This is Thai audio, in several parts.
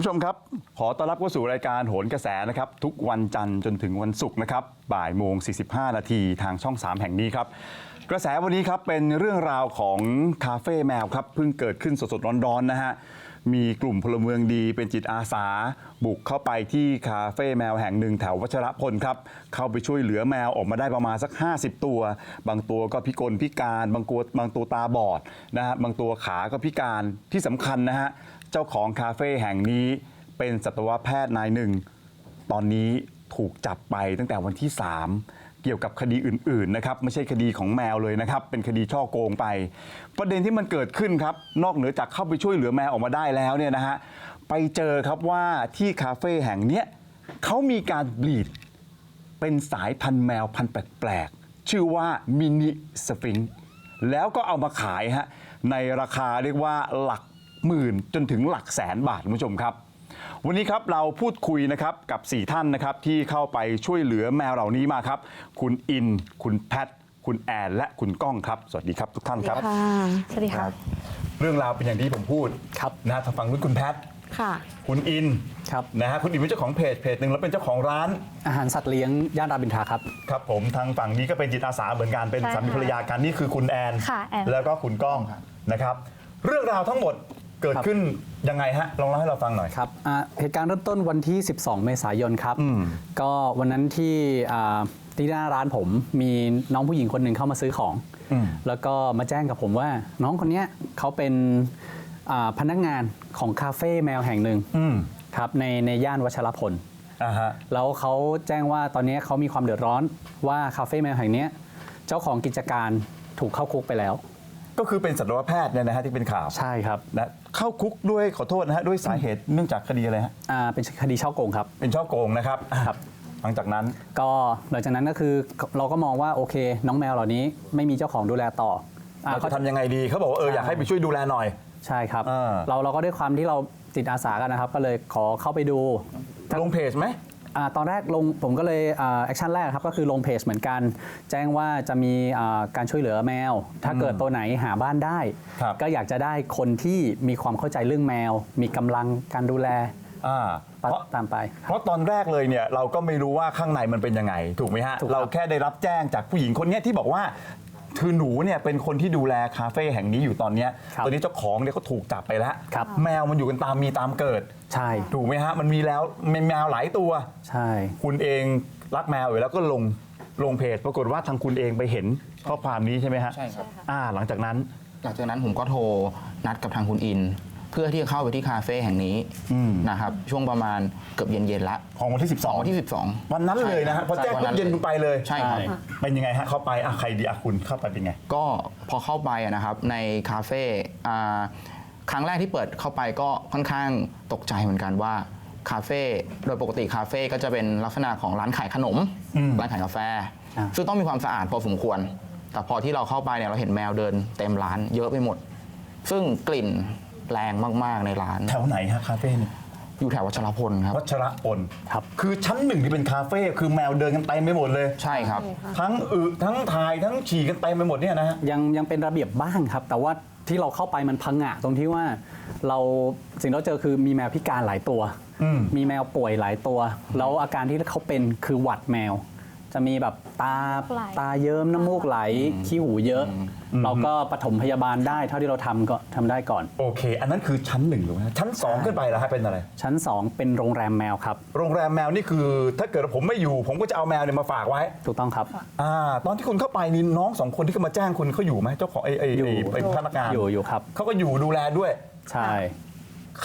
ผู้ชมครับ ขอต้อนรับเข้าสู่รายการโหนกระแสนะครับ ทุกวันจันทร์จนถึงวันศุกร์นะครับบ่ายโมง 45 นาทีทางช่อง 3 แห่งนี้ครับ กระแสวันนี้ครับเป็นเรื่องราวของคาเฟ่แมวครับเพิ่งเกิดขึ้นสดๆร้อนๆนะฮะ มีกลุ่มพลเมืองดีเป็นจิตอาสา บุกเข้าไปที่คาเฟ่แมวแห่งหนึ่งแถววัชรพลครับ เข้าไปช่วยเหลือแมวออกมาได้ประมาณสัก 50 ตัว บางตัวก็พิกลพิการบางตัวบางตัวตาบอดนะฮะบางตัวขาก็พิการที่สำคัญนะฮะเจ้าของคาเฟ่แห่งนี้เป็นสัตวแพทย์นายหนึ่ง ตอนนี้ถูกจับไปตั้งแต่วันที่ 3 เกี่ยวกับคดีอื่นๆนะครับไม่ใช่คดีของแมวเลยนะครับเป็นคดีช่อโกงไป ประเด็นที่มันเกิดขึ้นครับนอกเหนือจากเข้าไปช่วยเหลือแมวออกมาได้แล้วเนี่ยนะฮะไปเจอครับว่าที่คาเฟ่แห่งเนี้ยเขามีการบลีดเป็นสายพันธุ์แมวพันธุ์แปลกๆ ชื่อว่ามินิสฟิงค์แล้วก็เอามาขายฮะในราคาเรียกว่าหลักหมื่นจนถึงหลักแสนบาทคุณผู้ชมครับ วันนี้ครับเราพูดคุยนะครับกับ 4 ท่านนะครับที่เข้าไปช่วยเหลือแมวเหล่านี้มาครับ คุณอิน คุณแพท คุณแอนและคุณก้องครับ สวัสดีครับทุกท่านครับค่ะสวัสดีค่ะ เรื่องราวเป็นอย่างที่ผมพูดครับนะฮะทางฝั่งนู้นคุณแพท ค่ะ คุณอินครับนะฮะคุณอินเป็นเจ้าของเพจเพจหนึ่งแล้วเป็นเจ้าของร้านอาหารสัตว์เลี้ยงย่านรามอินทราครับ ครับผมทางฝั่งนี้ก็เป็นจิตอาสาเหมือนกันเป็นใช่ค่ะสามีภรรยากันนี่คือคุณแอน ค่ะแอน แล้วก็คุณก้องนะครับ เรื่องราวทั้งหมด เกิดครับขึ้นยังไงฮะลองเล่าให้เราฟังหน่อย ครับอ่าเหตุการณ์เริ่มต้นวันที่ 12 เมษายนครับ อืม ก็วันนั้นที่อ่าที่หน้าร้านผมมีน้องผู้หญิงคนหนึ่งเข้ามาซื้อของ อืม แล้วก็มาแจ้งกับผมว่า น้องคนเนี้ยเขาเป็นอ่าพนักงานของคาเฟ่แมวแห่งหนึ่งอืมครับในในย่านวัชรพล อ่าฮะ แล้วเขาแจ้งว่าตอนนี้เขามีความเดือดร้อนว่าคาเฟ่แมวแห่งเนี้ยเจ้าของกิจการถูกเข้าคุกไปแล้ว ก็คือเป็นสัตวแพทย์เนี่ยนะฮะที่เป็นข่าวใช่ครับ นะเข้าคุกด้วยขอโทษนะฮะด้วยสาเหตุเนื่องจากคดีอะไรฮะอ่าเป็นคดีช่อโกงครับ เป็นช่อโกงนะครับครับ หลังจากนั้น ก็หลังจากนั้นก็คือเราก็มองว่าโอเค น้องแมวเหล่านี้ไม่มีเจ้าของดูแลต่ออ่าเราเขาจะทำยังไงดีเขาบอกว่าเออใช่อยากให้ไปช่วยดูแลหน่อย ใช่ครับ อ่า เราเราก็ด้วยความที่เราจิตอาสากันนะครับ ก็เลยขอเข้าไปดู ลงเพจไหม อ่าตอนแรกลงผมก็เลยแอคชั่นแรกครับก็คือลงเพจเหมือนกัน แจ้งว่าจะมีอ่าการช่วยเหลือแมว ถ้าเกิดตัวไหนหาบ้านได้ ครับ ก็อยากจะได้คนที่มีความเข้าใจเรื่องแมว มีกำลังการดูแลอ่าเพราะตามไป เพราะตอนแรกเลยเนี่ยเราก็ไม่รู้ว่าข้างในมันเป็นยังไง ถูกไหมฮะ ถูกครับ เราแค่ได้รับแจ้งจากผู้หญิงคนเนี้ยที่บอกว่า คือหนูเนี่ยเป็นคนที่ดูแลคาเฟ่แห่งนี้อยู่ตอนเนี้ยครับตอนนี้เจ้าของเนี่ยเขาถูกจับไปแล้ว ครับ แมวมันอยู่กันตามมีตามเกิด ใช่ถูกไหมฮะ มันมีแล้วมีแมวหลายตัว ใช่ คุณเองรักแมวอยู่แล้วก็ลงลงเพจ ปรากฏว่าทางคุณเองไปเห็นข้อความนี้ใช่ไหมฮะใช่ครับ อ่า หลังจากนั้น หลังจากนั้นผมก็โทรนัดกับทางคุณอิน เพื่อที่จะเข้าไปที่คาเฟ่แห่งนี้อืมนะครับช่วงประมาณเกือบเย็นๆละของวันที่ 12วันที่ 12 วันนั้นเลยนะฮะพอแจ้งใช่ปุ๊บเย็นคุณไปเลยใช่ครับใช่เป็นยังไงฮะเข้าไปอะใครดีอะคุณเข้าไปเป็นไง ก็พอเข้าไปอะนะครับในคาเฟ่อ่าครั้งแรกที่เปิดเข้าไปก็ค่อนข้างตกใจเหมือนกันว่าคาเฟ่โดยปกติคาเฟ่ก็จะเป็นลักษณะของร้านขายขนมอืมร้านขายกาแฟอ่าซึ่งต้องมีความสะอาดพอสมควร แต่พอที่เราเข้าไปเนี่ยเราเห็นแมวเดินเต็มร้านเยอะไปหมด ซึ่งกลิ่น แรงมากๆในร้าน แถวไหนฮะคาเฟ่เนี่ยอยู่แถววัชรพลครับ วัชระพลครับ คือชั้นหนึ่งที่เป็นคาเฟ่คือแมวเดินกันเต็มไปหมดเลย ใช่ครับ ทั้งอึทั้งถ่ายทั้งฉี่กันเต็มไปหมดเนี่ยนะฮะ ยังยังเป็นระเบียบบ้างครับ แต่ว่าที่เราเข้าไปมันพังงะตรงที่ว่าเราสิ่งที่เราเจอคือมีแมวพิการหลายตัวอืมมีแมวป่วยหลายตัว แล้วอาการที่เขาเป็นคือหวัดแมว จะมีแบบตาไหล ตาเยิ้มน้ำมูกไหลขี้หูเยอะ เราก็ปฐมพยาบาลได้เท่าที่เราทำก็ทำได้ก่อน โอเค อันนั้นคือชั้นหนึ่งถูกไหมฮะชั้นสองขึ้นไปแล้วฮะเป็นอะไร ชั้น 2 เป็นโรงแรมแมวครับ โรงแรมแมวนี่คือ ถ้าเกิดผมไม่อยู่ ผมก็จะเอาแมวเนี่ยมาฝากไว้ถูกต้องครับ อ่าตอนที่คุณเข้าไปนี่น้องสองคนที่เขามาแจ้งคุณเขาอยู่ไหมเจ้าของไอ้ไอ้อยู่ไอ้ไอ้พนักงานอยู่อยู่ครับ เขาก็อยู่ดูแลด้วย ใช่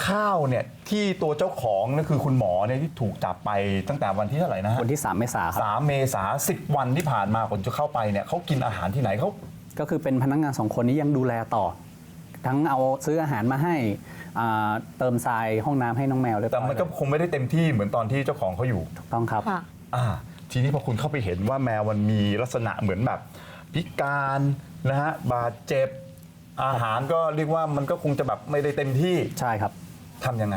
ข้าวเนี่ยที่ตัวเจ้าของนั่นคือคุณหมอเนี่ยที่ถูกจับไปตั้งแต่วันที่เท่าไหร่นะฮะวันที่ 3 เมษาครับ สามเมษาสิบวันที่ผ่านมาผมจะเข้าไปเนี่ยเขากินอาหารที่ไหนเขา ก็คือเป็นพนักงานสองคนนี้ยังดูแลต่อ ทั้งเอาซื้ออาหารมาให้อ่าเติมทรายห้องน้ำให้น้องแมวเรียบร้แต่อยมันก็เลยคงไม่ได้เต็มที่เหมือนตอนที่เจ้าของเขาอยู่ ถูกต้องครับ ค่ะ อ่าทีนี้พอคุณเข้าไปเห็นว่าแมวมันมีลักษณะเหมือนแบบ พิการนะฮะบาดเจ็บ อาหารก็เรียกว่ามันก็คงจะแบบไม่ได้เต็มที่ ใช่ครับ ทำยังไง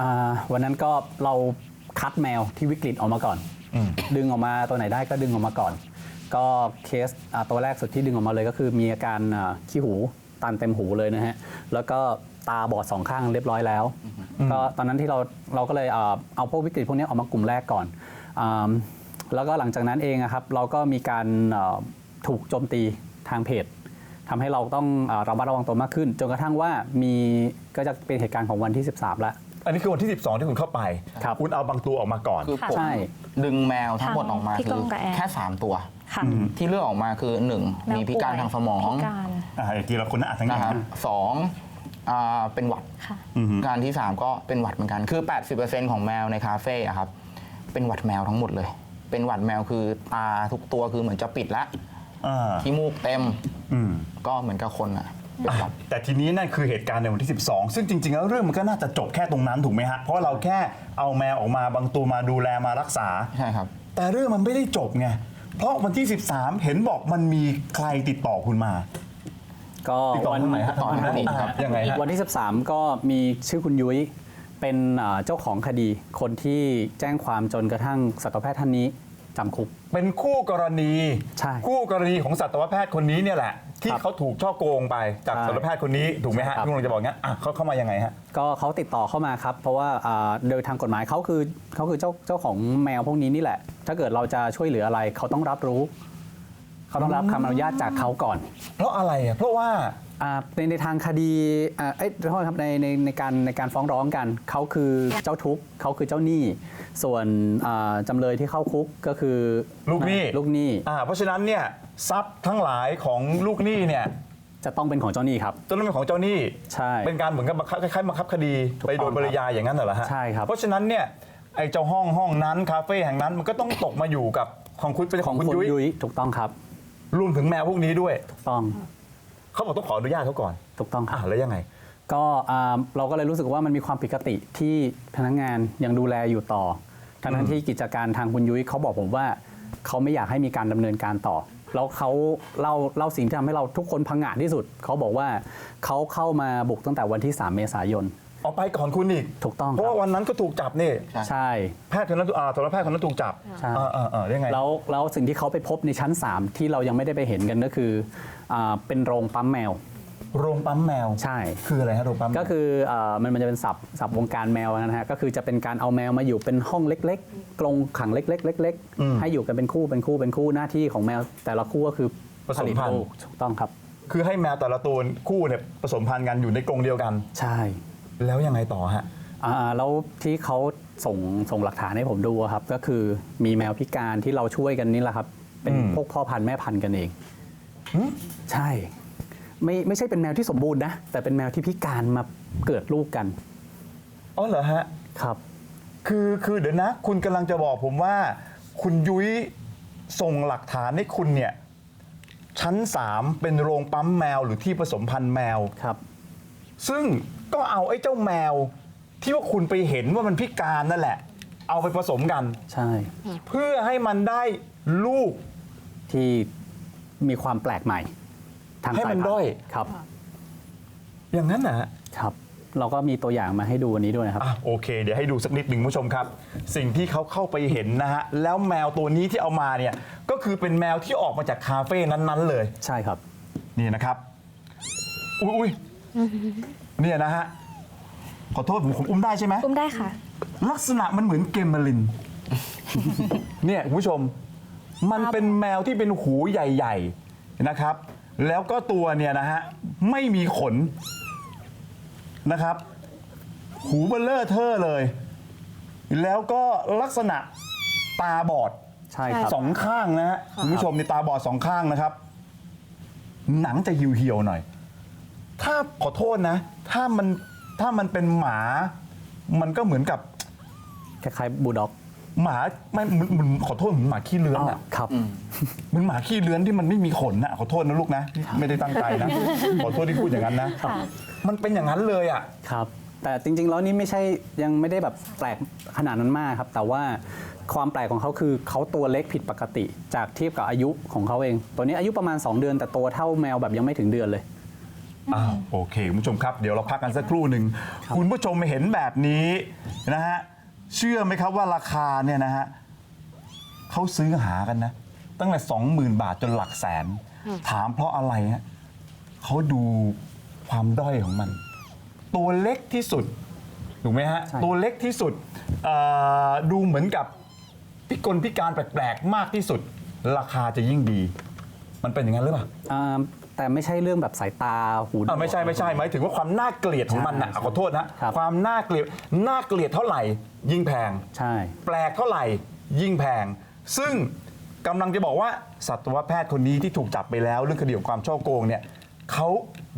อ่าวันนั้นก็เราคัดแมวที่วิกฤตออกมาก่อน อืม ดึงออกมาตัวไหนได้ก็ดึงออกมาก่อน ก็เคสอ่าตัวแรกสุดที่ดึงออกมาเลยก็คือมีอาการอ่าขี้หูตันเต็มหูเลยนะฮะแล้วก็ตาบอดสองข้างเรียบร้อยแล้ว ก็ตอนนั้นที่เราเราก็เลยเอ่อเอาพวกวิกฤตพวกนี้ออกมากลุ่มแรกก่อนอ่าแล้วก็หลังจากนั้นเองอะครับเราก็มีการเอ่อถูกโจมตีทางเพจ ทำให้เราต้องเอ่อระมัดระวังตัวมากขึ้น จนกระทั่งว่ามีก็จะเป็นเหตุการณ์ของวันที่ 13แล้วอันนี้คือวันที่ 12 ที่คุณเข้าไปครับคุณเอาบางตัวออกมาก่อน คือผมใช่ดึงแมวทั้งหมดออกมาพี่คืก้อองกับแอนแค่ 3 ตัวค่ะที่เลือกออกมาคือ 1 มีพิการทางสมองพิการอ่าทีละคนนะอะทั้งนะนั้นครับสองอ่าเป็นหวัดค่ะการที่ 3 ก็เป็นหวัดเหมือนกัน คือ 80%ของแมวในคาเฟ่อะครับ เป็นหวัดแมวทั้งหมดเลย เป็นหวัดแมวคือตาทุกตัวคือเหมือนจะปิดแล้ว อ่าที่มูกเต็มอืม ก็เหมือนกับคนอะเป็นหวัด แต่ทีนี้นั่นคือเหตุการณ์ในวันที่ 12 ซึ่งจริง ๆ แล้วเรื่องมันก็น่าจะจบแค่ตรงนั้นถูกไหมฮะ เพราะเราแค่เอาแมวออกมาบางตัวมาดูแลมารักษา ใช่ครับ แต่เรื่องมันไม่ได้จบไง เพราะวันที่ 13 เห็นบอกมันมีใครติดต่อคุณมา ก็ติดต่อทางไหนฮะต่อทางไหนครับ ยังไงฮะ วันที่ 13 ก็มีชื่อคุณยุ้ยเป็นเอ่อเจ้าของคดี คนที่แจ้งความจนกระทั่งสัตวแพทย์ท่านนี้ จำคุก เป็นคู่กรณี ใช่คู่กรณีของสัตวแพทย์คนนี้เนี่ยแหละ ที่ครับเขาถูกช่อโกงไปจากใช่สัตวแพทย์คนนี้ถูกไหมฮะครับ ที่คุณกำลังจะบอกงั้นอะเขาเข้ามายังไงฮะ ก็เขาติดต่อเข้ามาครับ เพราะว่าอ่าโดยทางกฎหมายเขาคือเขาคือเจ้าเจ้าของแมวพวกนี้นี่แหละ ถ้าเกิดเราจะช่วยเหลืออะไรเขาต้องรับรู้ เขาต้องรับคำอนุญาตจากเขาก่อน เพราะอะไรอะเพราะว่าอ่า ในในทางคดีอ่าเอ้ยโทษครับในในในการในการฟ้องร้องกัน เขาคือเจ้าทุกข์เขาคือเจ้าหนี้ ส่วนอ่าจำเลยที่เข้าคุกก็คือลูกหนี้ลูกหนี้อ่าเพราะฉะนั้นเนี่ยทรัพย์ทั้งหลายของลูกหนี้เนี่ยจะต้องเป็นของเจ้าหนี้ครับจะต้องเป็นของเจ้าหนี้ใช่เป็นการเหมือนกับบังคับคล้ายๆบังคับคดีถูกต้องไปโดยปริยายอย่างนั้นเหรอฮะใช่ครับเพราะฉะนั้นเนี่ยไอ้เจ้าห้องห้องนั้นคาเฟ่แห่งนั้นมันก็ต้องตกมาอยู่กับของคุณเป็นขขอองงคุณคุณยุ้ยยุ้ยถูกต้องครับรวมถึงแมวพวกนี้ด้วยถูกต้อง เขาบอกต้องขออนุญาตเขาก่อนถูกต้องคอะรับ แล้วยังไง ก็อ่าเราก็เลยรู้สึกว่ามันมีความผิดปกติที่พนักงานยังดูแลอยู่ต่อทั้งนั้นที่กิจการทางคุณยุ้ยเขาบอกผมว่าเขาไม่อยากให้มีการดำเนินการต่อ แล้วเขาเล่าเล่าสิ่งที่ทำให้เราทุกคนพังงาดที่สุด เขาบอกว่าเขาเข้ามาบุกตั้งแต่วันที่ 3 เมษายน ออกไปก่อนคุณอีก ถูกต้องเพราะครัว่าบวันนั้นก็ถูกจับนี่ ใช่ใช่แพทย์คนนั้นอ่าสัตวแพทย์คนนั้นถูกจับใช่เออเออเออยังไง แล้วแล้วสิ่งที่เขาไปพบในชั้น 3 ที่เรายังไม่ได้ไปเห็นกันก็คือ อาเป็นโรงปั๊มแมว โรงปั๊มแมว ใช่ คืออะไรฮะโรงปั๊มแมวก็คือเอ่อมันมันจะเป็นศัพท์ศัพท์วงการแมวนะฮะก็คือจะเป็นการเอาแมวมาอยู่เป็นห้องเล็กๆกรงขังเล็กๆเล็กอืมๆให้อยู่กันเป็นคู่เป็นคู่เป็นคู่หน้าที่ของแมว แต่ละคู่ก็คือผสมพันธุ์ ลูกถูกต้องครับ คือให้แมวแต่ละตัวคู่เนี่ยผสมพันธุ์กันอยู่ในกรงเดียวกัน ใช่แล้วยังไงต่อฮะ อ่าแล้วที่เขาส่งส่งหลักฐานให้ผมดูอะครับ ก็คือมีแมวพิการที่เราช่วยกันนี่แหละครับ เป็นอืมพวกพ่อพันธุ์แม่พันธุ์กันเองหืม ใช่ ไม่ไม่ใช่เป็นแมวที่สมบูรณ์นะ แต่เป็นแมวที่พิการมาเกิดลูกกัน อ๋อเหรอฮะ ครับ คือคือเดี๋ยวนะ คุณกำลังจะบอกผมว่า คุณยุ้ยส่งหลักฐานให้คุณเนี่ย ชั้น 3 เป็นโรงปั๊มแมวหรือที่ผสมพันธุ์แมว ครับ ซึ่งก็เอาไอ้เจ้าแมว ที่ว่าคุณไปเห็นว่ามันพิการนั่นแหละ เอาไปผสมกัน ใช่ เพื่อให้มันได้ลูกที่มีความแปลกใหม่ทางให้สายมันพันด้อยธุ์ครับอย่างนั้นนะฮะ ครับ เราก็มีตัวอย่างมาให้ดูวันนี้ด้วยนะครับ อะโอเค เดี๋ยวให้ดูสักนิดหนึ่งคุณผู้ชมครับ สิ่งที่เขาเข้าไปเห็นนะฮะ แล้วแมวตัวนี้ที่เอามาเนี่ย ก็คือเป็นแมวที่ออกมาจากคาเฟ่นั้นๆเลย ใช่ครับ นี่นะครับ อุ้ยอุ้ยเนี่ยนะฮะ ขอโทษผมผมอุ้มได้ใช่ไหม อุ้มได้ค่ะ ลักษณะมันเหมือนเกมเมลิน เนี่ยคุณผู้ชม มันเป็นแมวที่เป็นหูใหญ่ ๆ นะครับ แล้วก็ตัวเนี่ยนะฮะไม่มีขนนะครับ หูเบลเลอร์เทอร์เลย แล้วก็ลักษณะตาบอดใช่ครับสองข้างนะฮะคุณผู้ชมในตาบอดสองข้างนะครับ หนังจะเหี่ยวๆหน่อย ถ้าขอโทษนะ ถ้ามันถ้ามันเป็นหมา มันก็เหมือนกับคล้ายๆบูลด็อก หมาไม่เหมือนเหมือนขอโทษเหมือนหมาขี้เลื้อนอะครับ เหมือนหมาขี้เลื้อนที่มันไม่มีขนนะขอโทษนะลูกนะไม่ได้ตั้งใจนะขอโทษที่พูดอย่างนั้นนะค่ะมันเป็นอย่างนั้นเลยอะ ครับ แต่จริงๆ แล้วนี่ไม่ใช่ยังไม่ได้แบบแปลกขนาดนั้นมากครับ แต่ว่าความแปลกของเขาคือเขาตัวเล็กผิดปกติ จากเทียบกับอายุของเขาเอง ตัวนี้อายุประมาณ 2 เดือน แต่ตัวเท่าแมวแบบยังไม่ถึงเดือนเลย อ้าวโอเคคุณผู้ชมครับ เดี๋ยวเราพักกันสักครู่หนึ่ง คุณผู้ชมเห็นแบบนี้นะฮะ เชื่อไหมครับว่าราคาเนี่ยนะฮะเขาซื้อหากันนะ ตั้งแต่สองหมื่นบาทจนหลักแสน ถามเพราะอะไรฮะเขาดูความด้อยของมัน ตัวเล็กที่สุดถูกไหมฮะใช่ตัวเล็กที่สุดเอ่อดูเหมือนกับพิกลพิการแปลกๆ มากที่สุด ราคาจะยิ่งดี มันเป็นอย่างนั้นหรือเปล่า อ่า แต่ไม่ใช่เรื่องแบบสายตาหูหนวก อ่าไม่ใช่ไม่ใช่หมายถึงว่าความน่าเกลียดของมันนะใช่อะขอโทษนะครับ ความน่าเกลียดน่าเกลียดเท่าไหร่ยิ่งแพง ใช่ แปลกเท่าไหร่ยิ่งแพง ซึ่งกำลังจะบอกว่าสัตวแพทย์คนนี้ที่ถูกจับไปแล้วเรื่องคดีของความช่อโกงเนี่ยเขา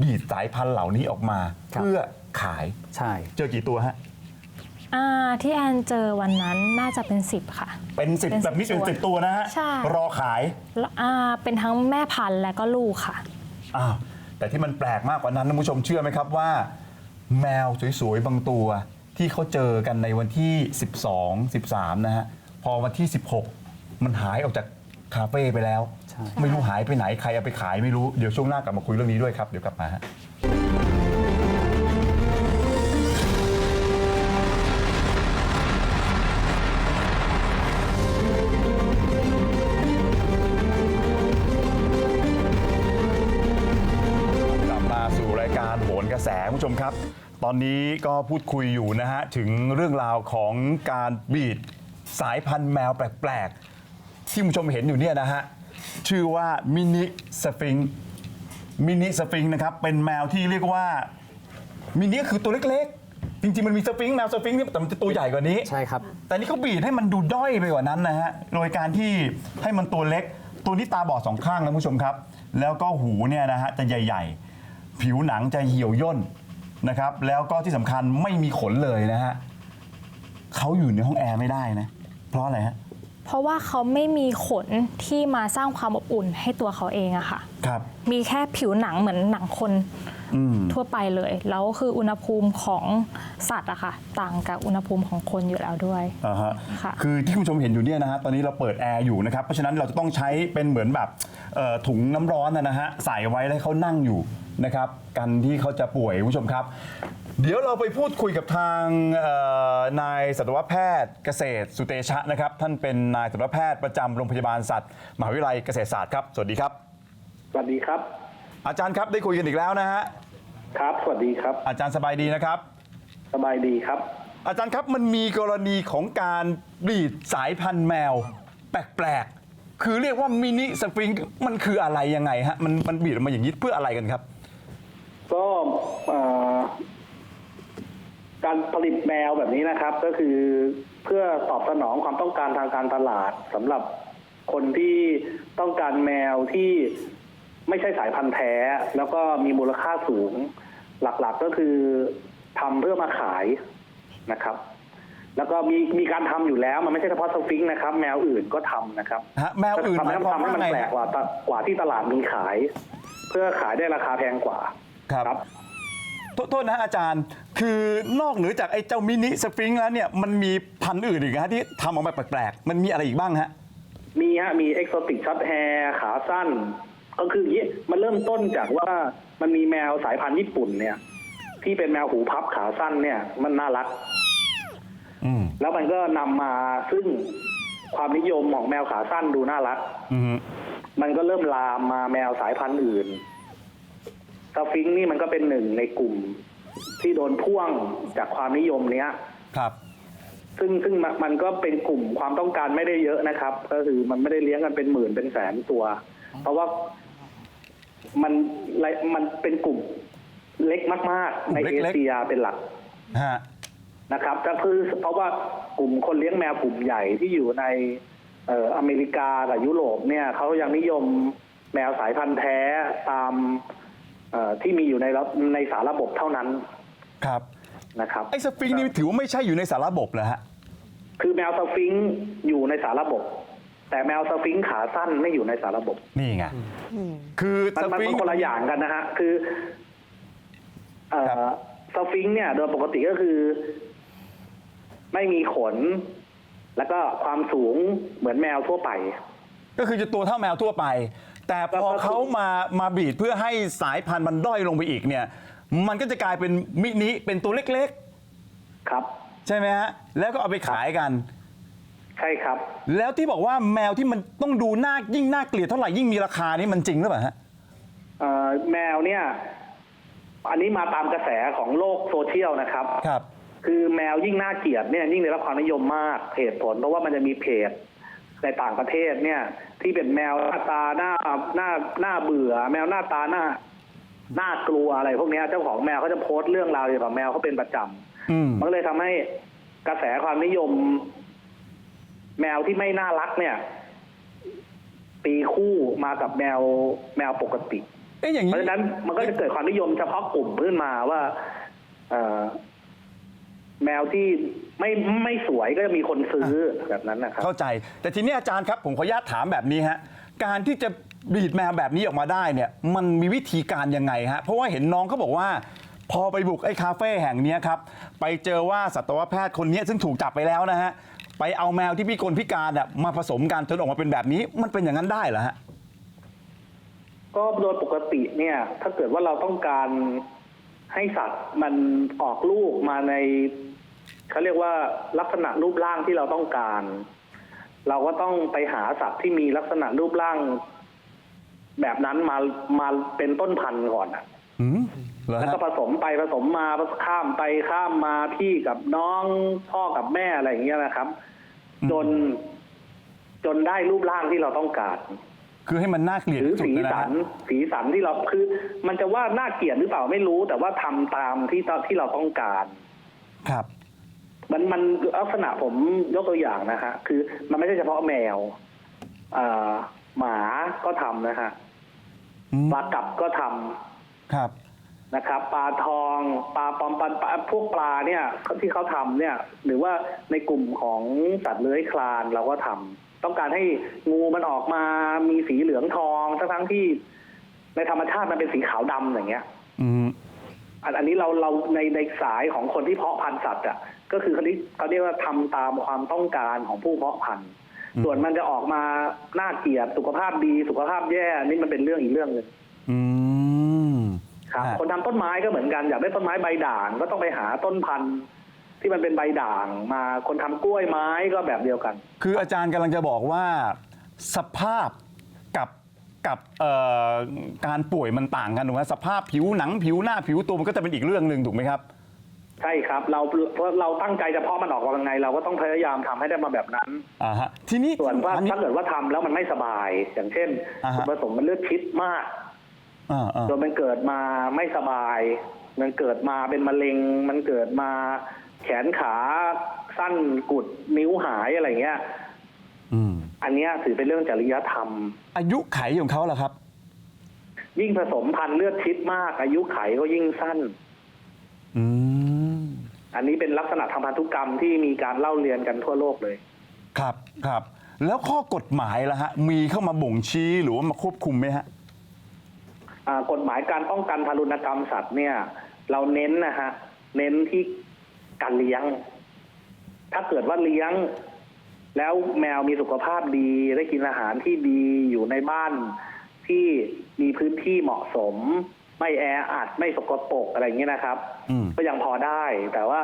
บีดสายพันธุ์เหล่านี้ออกมาเพื่อขายใช่ เจอกี่ตัวฮะ อ่าที่แอนเจอวันนั้นน่าจะเป็นสิบค่ะ เป็นสิบเป็น10แบบนี้เป็นสิบตัวนะฮะ ใช่ รอขาย แล้วอ่าเป็นทั้งแม่พันธุ์และก็ลูกค่ะ อ้าวแต่ที่มันแปลกมากกว่านั้นท่านผู้ชมเชื่อไหมครับว่า แมวสวยๆบางตัว ที่เขาเจอกันในวันที่ 12 13 นะฮะ พอวันที่ 16 มันหายออกจากคาเฟ่ไปแล้วใช่ไม่รู้หายไปไหนใครเอาไปขายไม่รู้ เดี๋ยวช่วงหน้ากลับมาคุยเรื่องนี้ด้วยครับ เดี๋ยวกลับมาฮะ การโหนกระแสคุณผู้ชมครับ ตอนนี้ก็พูดคุยอยู่นะฮะ ถึงเรื่องราวของการบีดสายพันธุ์แมวแปลกๆ ที่คุณผู้ชมเห็นอยู่เนี่ยนะฮะ ชื่อว่ามินิสฟิงค์มินิสฟิงค์นะครับ เป็นแมวที่เรียกว่า มินิคือตัวเล็กๆ จริงๆ มันมีสฟิงค์แมวสฟิงค์เนี่ยแต่มันจะตัวใหญ่กว่านี้ ใช่ครับ แต่นี่เขาบีดให้มันดูด้อยไปกว่านั้นนะฮะ โดยการที่ให้มันตัวเล็ก ตัวนี้ตาบอดสองข้างนะคุณผู้ชมครับ แล้วก็หูเนี่ยนะฮะจะใหญ่ ๆ ผิวหนังจะเหี่ยวย่นนะครับ แล้วก็ที่สำคัญไม่มีขนเลยนะฮะเขาอยู่ในห้องแอร์ไม่ได้นะ เพราะอะไรฮะ เพราะว่าเขาไม่มีขนที่มาสร้างความอบอุ่นให้ตัวเขาเองอะค่ะ ครับ มีแค่ผิวหนังเหมือนหนังคนอืม ทั่วไปเลย แล้วคืออุณหภูมิของสัตว์อะค่ะ ต่างกับอุณหภูมิของคนอยู่แล้วด้วยอ่าฮะค่ะ คือที่คุณผู้ชมเห็นอยู่เนี่ยนะฮะตอนนี้เราเปิดแอร์อยู่นะครับ เพราะฉะนั้นเราจะต้องใช้เป็นเหมือนแบบเอ่อถุงน้ำร้อนนะนะฮะใส่ไว้แล้วให้เขานั่งอยู่นะครับกันที่เขาจะป่วยคุณผู้ชมครับ เดี๋ยวเราไปพูดคุยกับทางเอ่อนายสัตวแพทย์เกษตรสุเตชะนะครับท่านเป็นนายสัตวแพทย์ประจำโรงพยาบาลสัตว์มหาวิทยาลัยเกษตรศาสตร์ครับสวัสดีครับ สวัสดีครับ อาจารย์ครับได้คุยกันอีกแล้วนะฮะครับ สวัสดีครับ อาจารย์สบายดีนะครับ สบายดีครับ อาจารย์ครับมันมีกรณีของการบีดสายพันธุ์แมว แปลกๆ คือเรียกว่ามินิสฟริงค์มันคืออะไรยังไงฮะมันมันบีดออกมาอย่างนี้เพื่ออะไรกันครับ ก็เอ่อการผลิตแมวแบบนี้นะครับ ก็คือเพื่อตอบสนองความต้องการทางการตลาดสำหรับคนที่ต้องการแมวที่ ไม่ใช่สายพันธุ์แท้ แล้วก็มีมูลค่าสูง หลักๆก็คือทำเพื่อมาขายนะครับ แล้วก็มีมีการทำอยู่แล้ว มันไม่ใช่เฉพาะสฟิงค์นะครับ แมวอื่นก็ทำนะครับฮะแมวอื่นทำหมาให้ยความทำให้ว่ามันไงแปลกฮะกว่าตกว่าที่ตลาดมีขาย เพื่อขายได้ราคาแพงกว่าครับครับ โทษโทษนะฮะอาจารย์ คือนอกเหนือจากไอ้เจ้ามินิสฟริงค์แล้วเนี่ยมันมีพันธุ์อื่นอีกฮะที่ทำออกมาแปลกๆ มันมีอะไรอีกบ้างฮะ มีฮะมีเอ็กโซติกช็อตแฮร์ขาสั้น ก็คืออย่างนี้มันเริ่มต้นจากว่ามันมีแมวสายพันธุ์ญี่ปุ่นเนี่ย ที่เป็นแมวหูพับขาสั้นเนี่ย มันน่ารัก อืม แล้วมันก็นำมาซึ่งความนิยมของแมวขาสั้นดูน่ารัก อืมมันก็เริ่มลามมาแมวสายพันธุ์อื่นสฟิงค์นี่มันก็เป็นหนึ่งในกลุ่ม ที่โดนพ่วงจากความนิยมเนี้ย ครับ ซึ่งซึ่งมันมันก็เป็นกลุ่มความต้องการไม่ได้เยอะนะครับ ก็คือมันไม่ได้เลี้ยงกันเป็นหมื่นเป็นแสนตัว เพราะว่า มันมันเป็นกลุ่มเล็กมาก ๆ ในกลุ่มเอเล็กๆเชียเป็นหลักฮะนะครับก็คือเพราะว่ากลุ่มคนเลี้ยงแมวกลุ่มใหญ่ที่อยู่ในเอ่ออเมริกากับยุโรปเนี่ยเขายังนิยมแมวสายพันธุ์แท้ตามเอ่อที่มีอยู่ในระในสารระบบเท่านั้นครับนะครับ ไอ้สฟริงค์นี่ถือว่าไม่ใช่อยู่ในสารระบบเหรอฮะ คือแมวสฟิงค์อยู่ในสารระบบ แต่แมวสฟิงค์ขาสั้นไม่อยู่ในสารระบบ นี่ไง คือมันสมันฟริงมันค์ คนละอย่างกันนะฮะ คือเอ่ครัอบสฟิงค์เนี่ย โดยปกติก็คือ ไม่มีขน แล้วก็ความสูงเหมือนแมวทั่วไป ก็คือจะตัวเท่าแมวทั่วไป แต่พอแล้วก็เขามามาบีดเพื่อให้สายพันธุ์มันด้อยลงไปอีกเนี่ย มันก็จะกลายเป็นมินิเป็นตัวเล็กครับ ๆ ใช่ไหมฮะ แล้วก็เอาไปขายกัน ใช่ครับ แล้วที่บอกว่าแมวที่มันต้องดูน่ายิ่งน่าเกลียดเท่าไหร่ยิ่งมีราคานี่มันจริงหรือเปล่าฮะเอ่อแมวเนี่ย อันนี้มาตามกระแสของโลกโซเชียลนะครับ ครับ คือแมวยิ่งน่าเกลียดเนี่ยยิ่งได้รับความนิยมมากเหตุผลเพราะว่ามันจะมีเพจในต่างประเทศเนี่ย ที่เป็นแมวหน้าตาหน้าหน้าหน้าเบื่อ แมวหน้าตาหน้าน่ากลัวอะไรพวกเนี้ยเจ้าของแมวเขาจะโพสต์เรื่องราวเกี่ยวกับแมวเขาเป็นประจำอืม มันก็เลยทำให้กระแสความนิยม แมวที่ไม่น่ารักเนี่ย ตีคู่มากับแมวแมวปกติเอ๊ะอย่างเพนี้ราะฉะนั้นมันก็จะเกิดความนิยมเฉพาะกลุ่มขึ้นมาว่า เอ่อแมวที่ไม่ไม่สวยก็จะมีคนซื้อแบบนั้นนะครับ เข้าใจ แต่ทีนี้อาจารย์ครับผมขออนุญาตถามแบบนี้ฮะการที่จะบีดแมวแบบนี้ออกมาได้เนี่ย มันมีวิธีการยังไงฮะเพราะว่าเห็นน้องเขาบอกว่า พอไปบุกไอ้คาเฟ่แห่งเนี้ยครับไปเจอว่าสัตวแพทย์คนเนี้ยซึ่งถูกจับไปแล้วนะฮะ ไปเอาแมวที่พิกลพิการอะมาผสมกันจนออกมาเป็นแบบนี้มันเป็นอย่างนั้นได้เหรอฮะ ก็โดยปกติเนี่ย ถ้าเกิดว่าเราต้องการให้สัตว์มันออกลูกมาในเขาเรียกว่าลักษณะรูปร่างที่เราต้องการ เราก็ต้องไปหาสัตว์ที่มีลักษณะรูปร่าง แบบนั้นมามาเป็นต้นพันธุ์ก่อนอะอืมเหรอ แล้วฮะก็ผสมไปผสมมาข้ามไปข้ามมาพี่กับน้องพ่อกับแม่อะไรอย่างเงี้ยนะครับ จน จนได้รูปร่างที่เราต้องการ คือให้มันน่าเกลียดหรือที่สุดสีเลยนะสัฮะนสีสันที่เราคือ มันจะว่าน่าเกลียดหรือเปล่าไม่รู้ แต่ว่าทำตามที่ที่เราต้องการ ครับ มันมันลักษณะผมยกตัวอย่างนะฮะคือ มันไม่ใช่เฉพาะแมวเอ่อหมาก็ทำนะฮะอืมปลากับก็ทำครับ นะครับปลาทองปลาปอมปลาปลาพวกปลาเนี่ยที่เขาทำเนี่ย หรือว่าในกลุ่มของสัตว์เลื้อยคลานเราก็ทำต้องการให้งูมันออกมามีสีเหลืองทองทั้งทั้งๆที่ ในธรรมชาติมันเป็นสีขาวดำอย่างเงี้ย อืมอันอันนี้เราเราในในสายของคนที่เพาะพันธุ์สัตว์อะก็คือเขาเรียกเขาเรียกว่าทำตามความต้องการของผู้เพาะพันธุ์ส่วนมันจะออกมาน่าเกลียดสุขภาพดีสุขภาพแย่นี่มันเป็นเรื่องอีกเรื่องหนึ่งอืม ครับฮะคนทำต้นไม้ก็เหมือนกันอยากได้ต้นไม้ใบด่างก็ต้องไปหาต้นพันธุ์ที่มันเป็นใบด่างมาคนทำกล้วยไม้ก็แบบเดียวกัน คืออาจารย์กำลังจะบอกว่าสภาพกับกับเอ่อการป่วยมันต่างกันถูกไหมสภาพผิวหนังผิวหน้าผิวตัวมันก็จะเป็นอีกเรื่องหนึ่งถูกไหมครับ ใช่ครับเราเพราะเราตั้งใจจะเพาะมันออกมายังไงเราก็ต้องพยายามทำให้ได้มาแบบนั้นอ่าฮะทีนี้ส่วนว่าอันนี้ถ้าเกิดว่าทำแล้วมันไม่สบาย อย่างเช่นอ่าฮะส่วนผสมมันเลือดชิดมากอ่าอ่า จนมันเกิดมาไม่สบาย มันเกิดมาเป็นมะเร็ง มันเกิดมาแขนขาสั้นกุดนิ้วหายอะไรเงี้ยอืมอันเนี้ยถือเป็นเรื่องจริยธรรม อายุไขของเขาล่ะครับ ยิ่งผสมพันธุ์เลือดชิดมาก อายุไขก็ยิ่งสั้น อืมอันนี้เป็นลักษณะทางพันธุกรรมที่มีการเล่าเรียนกันทั่วโลกเลย ครับครับ แล้วข้อกฎหมายล่ะฮะ มีเข้ามาบ่งชี้หรือว่ามาควบคุมไหมฮะอ่า กฎหมายการป้องกันทารุณกรรมสัตว์เนี่ย เราเน้นนะฮะเน้นที่การเลี้ยง ถ้าเกิดว่าเลี้ยง แล้วแมวมีสุขภาพดี ได้กินอาหารที่ดีอยู่ในบ้านที่มีพื้นที่เหมาะสม ไม่แออัดไม่สกปรกอะไรอย่างเงี้ยนะครับอืมก็ยังพอได้ แต่ว่า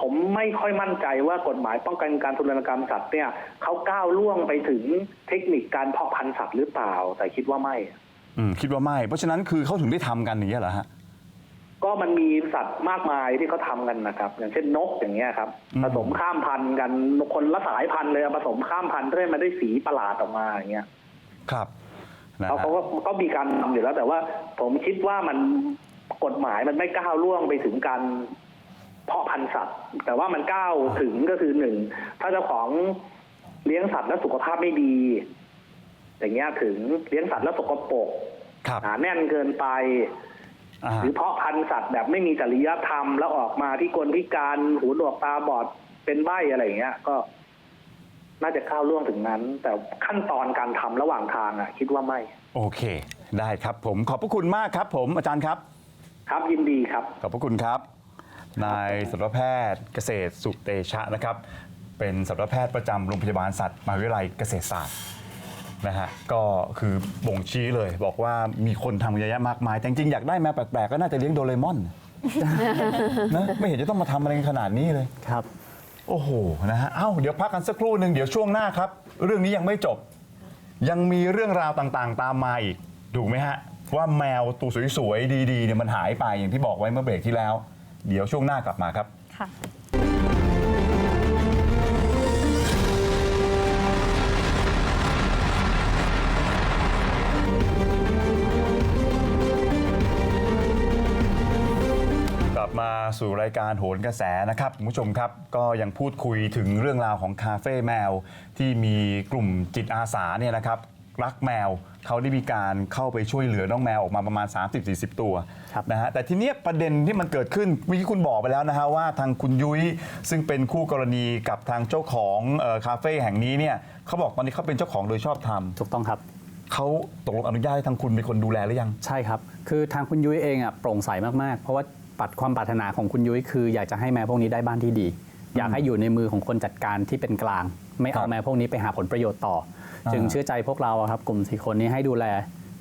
ผมไม่ค่อยมั่นใจว่ากฎหมายป้องกันการทารุณกรรมสัตว์เนี่ยเขาก้าวล่วงไปถึงเทคนิคการเพาะพันธุ์สัตว์หรือเปล่า แต่คิดว่าไม่ อืมคิดว่าไม่ เพราะฉะนั้นคือเขาถึงได้ทำกันอย่างเงี้ยเหรอฮะ ก็มันมีสัตว์มากมายที่เขาทำกันนะครับ อย่างเช่นนกอย่างเงี้ยครับอืม ผสมข้ามพันธุ์กันคนละสายพันธุ์เลยเอาผสมข้ามพันธุ์เพื่อให้มันได้สีประหลาดออกมาอย่างเงี้ยครับนะเขาฮะ เขาก็ก็มีการทำอยู่แล้วแต่ว่า ผมคิดว่ามันกฎหมายมันไม่ก้าวล่วงไปถึงการเพาะพันธุ์สัตว์ แต่ว่ามันก้าวถึงก็คือหนึ่งถ้าเจ้าของเลี้ยงสัตว์แล้วสุขภาพไม่ดี อย่างเงี้ยถึงเลี้ยงสัตว์แล้วสกปรกครับหนาแน่นเกินไป อ่าหรือเพาะพันธุ์สัตว์แบบไม่มีจริยธรรมแล้วออกมาที่กลพิการหูหนวกตาบอดเป็นใบ้อะไรอย่างเงี้ย ก็ น่าจะก้าวล่วงถึงนั้น แต่ขั้นตอนการทำระหว่างทางอะ คิดว่าไม่ โอเค ได้ครับผมขอบพระคุณมากครับ ผมอาจารย์ครับ ครับยินดีครับ ขอบพระคุณครับ นายสัตวแพทย์เกษตรสุเตชะนะครับ เป็นสัตวแพทย์ประจำโรงพยาบาลสัตว์มหาวิทยาลัยเกษตรศาสตร์ นะฮะก็คือบ่งชี้เลย บอกว่ามีคนทำเยอะแยะมากมาย แต่จริงๆอยากได้แมวแปลกๆก็น่าจะเลี้ยงโดเรมอนนะไม่เห็นจะต้องมาทำอะไรกันขนาดนี้เลย ครับ โอ้โห นะฮะ เอ้า เดี๋ยวพักกันสักครู่หนึ่งเดี๋ยวช่วงหน้าครับ เรื่องนี้ยังไม่จบ ยังมีเรื่องราวต่างๆ ตามมาอีก ถูกไหมฮะ ว่าแมวตัวสวยๆ ดีๆ เนี่ยมันหายไปอย่างที่บอกไว้เมื่อเบรกที่แล้ว เดี๋ยวช่วงหน้ากลับมาครับ ค่ะ สู่รายการโหนกระแสนะครับคุณผู้ชมครับก็ยังพูดคุยถึงเรื่องราวของคาเฟ่แมว ที่มีกลุ่มจิตอาสาเนี่ยนะครับรักแมวเขาได้มีการเข้าไปช่วยเหลือน้องแมวออกมาประมาณ 30-40 ตัวครับนะฮะแต่ทีเนี้ยประเด็นที่มันเกิดขึ้นเมื่อกี้คุณบอกไปแล้วนะฮะว่าทางคุณยุ้ยซึ่งเป็นคู่กรณีกับทางเจ้าของเอ่อคาเฟ่แห่งนี้เนี่ยเขาบอกตอนนี้เขาเป็นเจ้าของโดยชอบธรรมถูกต้องครับ เขาตกลงอนุญาตให้ทางคุณเป็นคนดูแลหรือยัง ใช่ครับ คือทางคุณยุ้ยเองอะโปร่งใสมาก ๆ เพราะว่าัดความปรารถนาของคุณยุ้ยคืออยากจะให้แมวพวกนี้ได้บ้านที่ดี อยากให้อยู่ในมือของคนจัดการที่เป็นกลาง ไม่เอาแมวพวกนี้ไปหาผลประโยชน์ต่อ จึงเชื่อใจพวกเราครับกลุ่มสี่คนนี้ให้ดูแล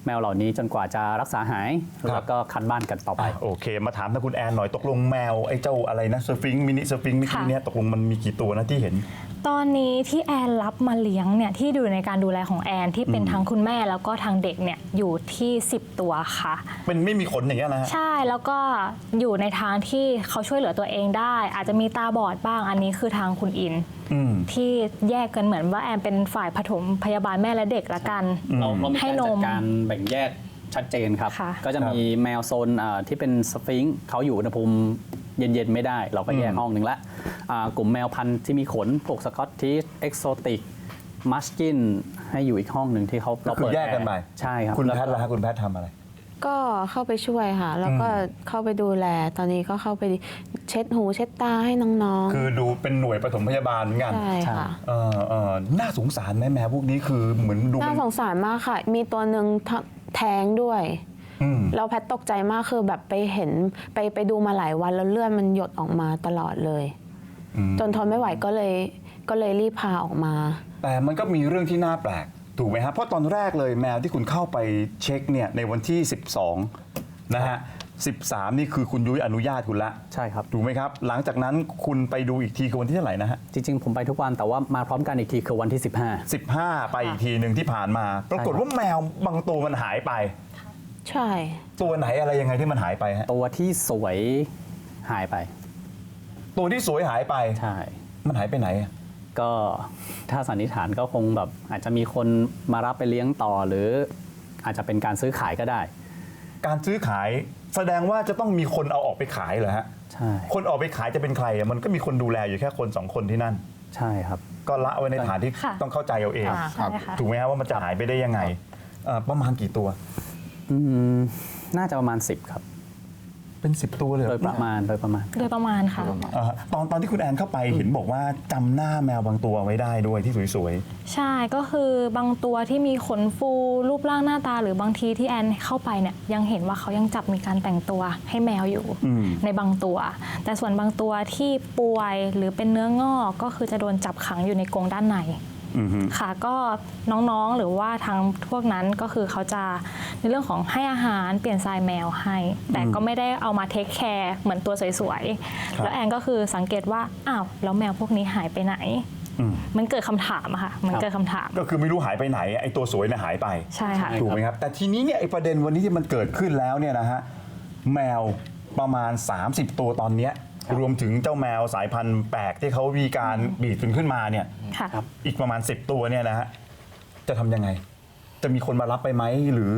แมวเหล่านี้จนกว่าจะรักษาหายครับแล้วก็คัดบ้านกันต่อไปอะโอเค มาถามทางคุณแอนหน่อยตกลงแมวไอ้เจ้าอะไรนะสฟิงมินิสฟิงเมื่อกี้ค่ะเนี่ยตกลงมันมีกี่ตัวนะที่เห็น ตอนนี้ที่แอนรับมาเลี้ยงเนี่ยที่อยู่ในการดูแลของแอนที่เป็นทั้งคุณแม่แล้วก็ทางเด็กเนี่ยอยู่ที่ 10 ตัวค่ะ เป็นไม่มีขนอย่างเงี้ยนะฮะใช่แล้วก็อยู่ในทางที่เขาช่วยเหลือตัวเองได้ อาจจะมีตาบอดบ้างอันนี้คือทางคุณอินอืม ที่แยกกันเหมือนว่าแอนเป็นฝ่ายปฐมพยาบาลแม่และเด็กละกัน เราเรามีให้การนจัดมการแบ่งแยกชัดเจนครับ ค่ะ ก็จะมีแมวโซนอ่าที่เป็นสฟิงค์เขาอยู่อุณหภูมิเย็นๆ ไม่ได้ เราก็แยกอืมห้องหนึ่งละอ่ากลุ่มแมวพันธุ์ที่มีขนพวกสกอตทิชเอ็กโซติกมัสกินให้อยู่อีกห้องหนึ่งที่เขาก็คือเปิดแยกกันไปร์ใช่ครับคุณล้วแพก็ทย์ล่ะฮะคุณแพทย์ทำอะไร ก็เข้าไปช่วยค่ะ แล้วก็เข้าไปดูแล ตอนนี้ก็เข้าไปเช็ดหูเช็ดตาให้น้องคือดูเป็นหน่วยปฐมพยาบาลเหมือนกันๆใช่ค่ะเออเออน่าสงสารไหมแมวพวกนี้คือเหมือนดูน่ามันสงสารมากค่ะ มีตัวหนึ่งทแท้งด้วย อืม เราแพทตกใจมากคือแบบไปเห็นไปไปดูมาหลายวันแล้วเลือดมันหยดออกมาตลอดเลย อืม จนทนไม่ไหวก็เลยก็เลยรีบพาออกมา แต่มันก็มีเรื่องที่น่าแปลก ถูกไหมฮะเพราะตอนแรกเลยแมวที่คุณเข้าไปเช็คเนี่ยในวันที่ 12นะฮะ13 นี่คือคุณยุ้ยอนุญาตคุณละใช่ครับถูกไหมครับ หลังจากนั้นคุณไปดูอีกทีคือวันที่เท่าไหร่นะฮะจริงๆ ผมไปทุกวันแต่ว่ามาพร้อมกันอีกทีคือวันที่ 15ไปอีกทีหนึ่งที่ผ่านมา ปรากฏว่าแมวบางตัวมันหายไป ใช่ ตัวไหนอะไรยังไงที่มันหายไปฮะ15ตัวที่สวยหายไป ตัวที่สวยหายไปใช่ มันหายไปไหนอะ ก็ถ้าสันนิษฐานก็คงแบบอาจจะมีคนมารับไปเลี้ยงต่อ หรืออาจจะเป็นการซื้อขายก็ได้ การซื้อขายแสดงว่าจะต้องมีคนเอาออกไปขายเหรอฮะใช่คนออกไปขายจะเป็นใครอะมันก็มีคนดูแลอยู่แค่คนสองคนที่นั่น ใช่ครับ ก็ละไว้ในฐานที่ค่ะต้องเข้าใจเอาเองอ่าใช่ค่ะ ถูกไหมครับว่ามันจะหายไปได้ยังไงเอ่อประมาณกี่ตัว อืมน่าจะประมาณ 10 ครับ เป็น 10 ตัวเลยเหรโดอยประมาณโดยประมาณ โดยประมาณค่ะ อ่าฮะตอนตอนที่คุณแอนเข้าไปเห็นบอกว่าจำหน้าแมวบางตัวไว้ได้ด้วยที่สวยใช่ก็คือบางตัวที่มีขนฟูรูปร่างหน้าตา หรือบางทีที่แอนเข้าไปเนี่ยยังเห็นว่าเขายังจับมีการแต่งตัวให้แมวอยู่อืม ในบางตัว แต่ส่วนบางตัวที่ป่วยหรือเป็นเนื้องอกก็คือจะโดนจับขังอยู่ในกรงด้านในๆอือฮึ ค่ะก็น้องๆหรือว่าทางพวกนั้นก็คือเขาจะในเรื่องของให้อาหารเปลี่ยนทรายแมวให้ แต่ก็ไม่ได้เอามาเทคแคร์เหมือนตัวสวยครับๆแล้วแอนก็คือสังเกตว่าอ้าวแล้วแมวพวกนี้หายไปไหนอืมมันเกิดคำถามอะค่ะมันเกิดคำถาม ก็คือไม่รู้หายไปไหนไอ้ตัวสวยน่ะหายไปใช่ค่ะใช่ถูกไหมครับ แต่ทีนี้เนี่ยไอ้ประเด็นวันนี้ที่มันเกิดขึ้นแล้วเนี่ยนะฮะแมวประมาณ 30 ตัวตอนเนี้ย รวมถึงเจ้าแมวสายพันธุ์แปลกที่เขามีการบีดจนขึ้นมาเนี่ยค่ะอีกประมาณ 10 ตัวเนี่ยนะฮะจะทำยังไง จะมีคนมารับไปไหมหรือ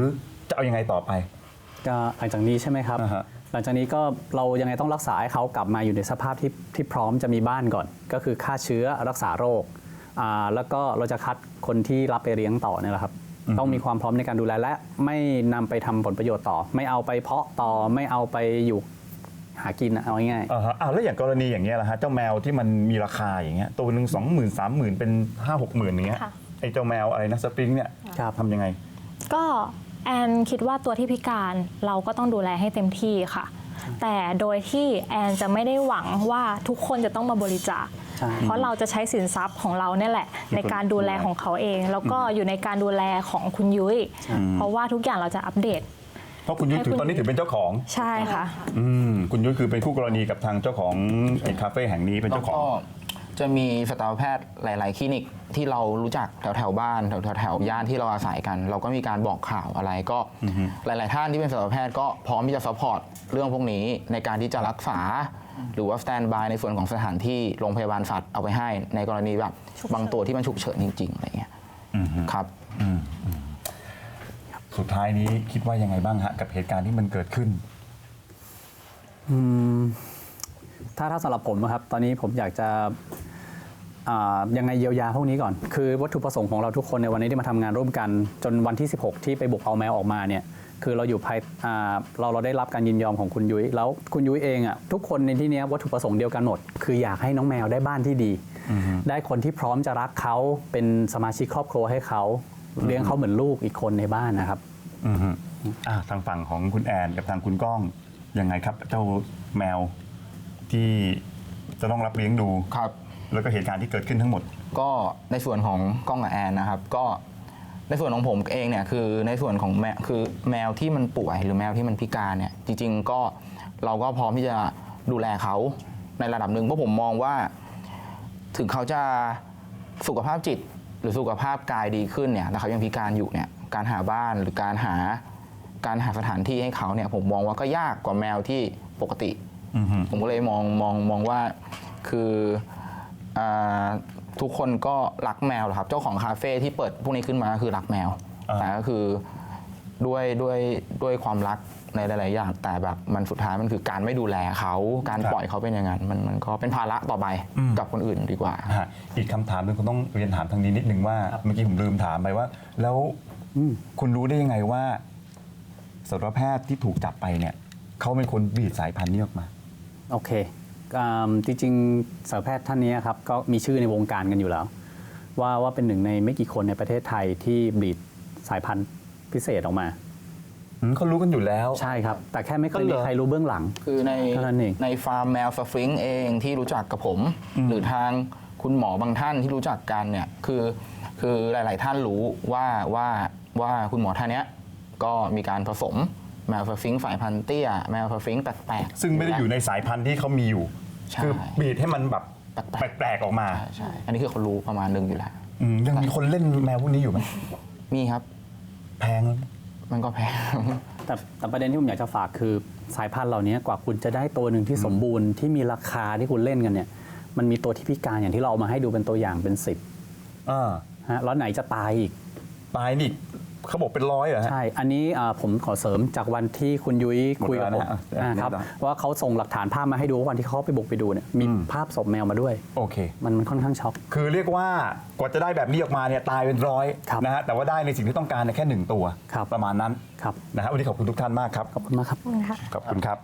จะเอายังไงต่อไป ก็หลังจากนี้ใช่ไหมครับ อ่าฮะ หลังจากนี้ก็เรายังไงต้องรักษาให้เขากลับมาอยู่ในสภาพที่ที่พร้อมจะมีบ้านก่อน ก็คือฆ่าเชื้อรักษาโรคอ่าแล้วก็เราจะคัดคนที่รับไปเลี้ยงต่อเนี่ยแหละครับ ต้องมีความพร้อมในการดูแลและไม่นำไปทำผลประโยชน์ต่อ ไม่เอาไปเพาะต่อไม่เอาไปอยู่ หากินอะเอาง่ายๆอ่าฮะอ้าวแล้วอย่างกรณีอย่างเงี้ยล่ะฮะเจ้าแมวที่มันมีราคาอย่างเงี้ยตัวหนึ่งสองหมื่นสามหมื่นเป็นห้าหกหมื่นอย่างเงี้ยค่ะ ไอ้เจ้าแมวอะไรนะสปริงเนี่ยครับ ทำยังไง ก็แอนคิดว่าตัวที่พิการเราก็ต้องดูแลให้เต็มที่ค่ะ แต่โดยที่แอนจะไม่ได้หวังว่าทุกคนจะต้องมาบริจาค ใช่ เพราะเราจะใช้สินทรัพย์ของเราเนี่ยแหละ ในการดูแลของเขาเอง แล้วก็อยู่ในการดูแลของคุณยุ้ยเพราะว่าทุกอย่างเราจะอัปเดต เพราะคุณยุ้ยให้ถืคุอณตอนนี้ถือเป็นเจ้าของ ใช่ค่ะ อืมคุณยุ้ยคือเป็นคู่กรณีกับทางเจ้าของไอ้คาเฟ่แห่งนี้เป็นแล้วเจ้าขอก็งจะมีสัตวแพทย์หลาย ๆ คลินิกที่เรารู้จักแถวแถวๆบ้านแถวแถวแถวย่านที่เราอาศัยกัน เราก็มีการบอกข่าวอะไรก็หลาย ๆ ท่านที่เป็นสัตวแพทย์ก็พร้อมที่จะซัพพอร์ตเรื่องพวกนี้ในการที่จะรักษา หรือว่าสแตนบายในส่วนของสถานที่โรงพยาบาลสัตว์เอาไปให้ ในกรณีแบบบางตัวที่มันฉุกเฉินจริง ๆ อะไรเงี้ยครับ สุดท้ายนี้คิดว่ายังไงบ้างฮะกับเหตุการณ์ที่มันเกิดขึ้นถ้าถ้าสำหรับผมนะครับ ตอนนี้ผมอยากจะอ่ายังไงเยียวยาพวกนี้ก่อน คือวัตถุประสงค์ของเราทุกคนในวันนี้ที่มาทำงานร่วมกัน จนวันที่ 16 ที่ไปบุกเอาแมวออกมาเนี่ย คือเราอยู่ภายอ่าเราเราได้รับการยินยอมของคุณยุ้ยแล้วคุณยุ้ยเองอะทุกคนในที่เนี้ยวัตถุประสงค์เดียวกันหมด คืออยากให้น้องแมวได้บ้านที่ดี ได้คนที่พร้อมจะรักเขาเป็นสมาชิกครอบครัวให้เขา เลี้ยงเขาเหมือนลูกอีกคนในบ้านนะครับอือฮึอะทางฝั่งของคุณแอนกับทางคุณก้องยังไงครับ เจ้าแมวที่จะต้องรับเลี้ยงดู ครับ แล้วก็เหตุการณ์ที่เกิดขึ้นทั้งหมด ก็ในส่วนของกล้องกับแอนนะครับ ก็ในส่วนของผมเองเนี่ยคือในส่วนของแมวคือแมวที่มันป่วยหรือแมวที่มันพิการเนี่ย จริง ๆ ก็เราก็พร้อมที่จะดูแลเขาในระดับหนึ่งเพราะผมมองว่า ถึงเขาจะสุขภาพจิต หรือสุขภาพกายดีขึ้นเนี่ยแต่เขายังพิการอยู่เนี่ยการหาบ้านหรือการหาการหาสถานที่ให้เขาเนี่ยผมมองว่าก็ยากกว่าแมวที่ปกติอือฮึผมก็เลยมองมองมองว่าคืออาทุกคนก็รักแมวแหละครับ เจ้าของคาเฟ่ที่เปิดพวกนี้ขึ้นมาก็คือรักแมวอ่าแต่ก็คือด้วยด้วยด้วยความรัก ในหลาย ๆ อย่าง แต่แบบมันสุดท้ายมันคือการไม่ดูแลเขาการปล่อยเขาเป็นอย่างนั้นมันมันก็เป็นภาระต่อไปกับคนอื่นดีกว่า ฮะอีกคำถามหนึงก็ต้องเรียนถามทางนี้นิดนึงว่า เมื่อกี้ผมลืมถามไปว่า แล้วคุณรู้ได้ยังไงว่าสัตวแพทย์ที่ถูกจับไปเนี่ยเขาเป็นคนบีดสายพันธุ์นี้ออกมา โอเคอืมจริงๆสัตวแพทย์ท่านนี้ครับก็มีชื่อในวงการกันอยู่แล้ว ว่าว่าเป็นหนึ่งในไม่กี่คนในประเทศไทยที่บลีดสายพันธุ์พิเศษออกมาอืม เขารู้กันอยู่แล้ว ใช่ครับ แต่แค่ไม่เคยก็เหรมีอใครรู้เบื้องหลัง คือในเท่านั้นเอง ในฟาร์มแมวสฟิงค์เองที่รู้จักกับผม หรือทางคุณหมอบางท่านที่รู้จักกันเนี่ยคือคือหลาย ๆ ท่านรู้ว่าว่าว่าคุณหมอท่านเนี้ยก็มีการผสมแมวสฟิงค์สายพันธุ์เตี้ยแมวสฟิงค์แปลกๆซึ่งไม่ได้อยู่ในสายพันธุ์ที่เขามีอยู่ใช่คือบีดให้มันแบบแปลกๆแปลกๆออกมาใช่ใช่อันนี้คือเขารู้ประมาณหนึงอยู่แล้วอืมยังมีคนเล่นแมวพวกนี้อยู่ไหมมีครับ แพงแล้ว มันก็แพง แต่แต่ประเด็นที่ผมอยากจะฝากคือสายพันธุ์เหล่านี้กว่าคุณจะได้ตัวหนึ่งที่สมบูรณ์ที่มีราคาที่คุณเล่นกันเนี่ย มันมีตัวที่พิการอย่างที่เราเอามาให้ดูเป็นตัวอย่างเป็นสิบอ่าฮะแล้วไหนจะตายอีก ตายนี่ เขาบอกเป็นร้อยเหรอฮะ ใช่ อันนี้อ่าผมขอเสริมจากวันที่คุณยุ้ยหมดคุยกับเวผลามนะฮะอ่าครับได้ ว่าเขาส่งหลักฐานภาพมาให้ดูว่าวันที่เขาไปบุกไปดูเนี่ยมีอืมภาพศพแมวมาด้วย โอเค มันมันค่อนข้างช็อก คือเรียกว่ากว่าจะได้แบบนี้ออกมาเนี่ยตายเป็นร้อยครับนะฮะแต่ว่าได้ในสิ่งที่ต้องการเนี่ยแค่หนึ่งตัว ครับ ประมาณนั้นครับ นะฮะวันนี้ขอบคุณทุกท่านมากครับ ขอบคุณมากครับ ขอบคุณค่ะขอบคุณครับ